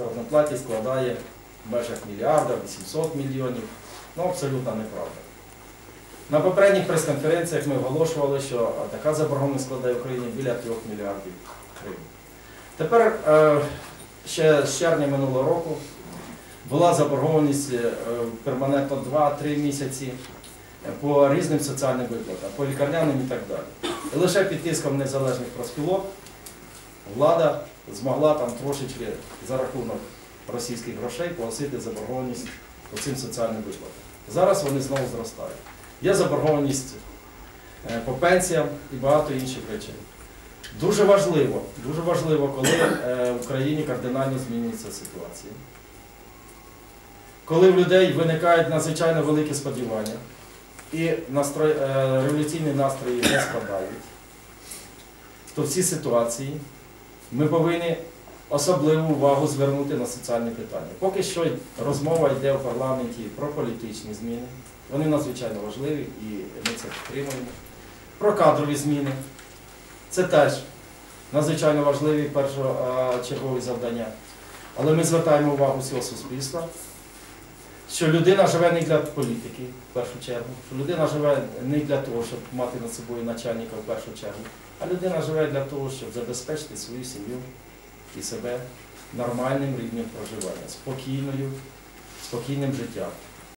заробітній платі складає в межах мільярда, 800 мільйонів. Ну, абсолютно неправда. На попередніх прес-конференціях ми оголошували, що така заборгованість складає Україні біля 3 мільярдів гривень. Тепер е, ще з червня минулого року була заборгованість е, перманентно 2-3 місяці по різним соціальним виплатам, по лікарняним і так далі. І лише під тиском незалежних профспілок влада змогла там трошечки за рахунок російських грошей погасити заборгованість по цим соціальним виплатам. Зараз вони знову зростають. Є заборгованість е, по пенсіям і багато інших речей. Дуже важливо, дуже важливо, коли е, в Україні кардинально змінюється ситуація. Коли в людей виникають надзвичайно великі сподівання і е, революційні настрої не спадають, то в цій ситуації ми повинні особливу увагу звернути на соціальні питання. Поки що розмова йде у парламенті про політичні зміни. Вони надзвичайно важливі і ми це підтримуємо. Про кадрові зміни. Це теж надзвичайно важливі першочергові завдання. Але ми звертаємо увагу всього суспільства, що людина живе не для політики в першу чергу, що людина живе не для того, щоб мати над собою начальника в першу чергу, а людина живе для того, щоб забезпечити свою сім'ю і себе нормальним рівнем проживання, спокійною, спокійним життям.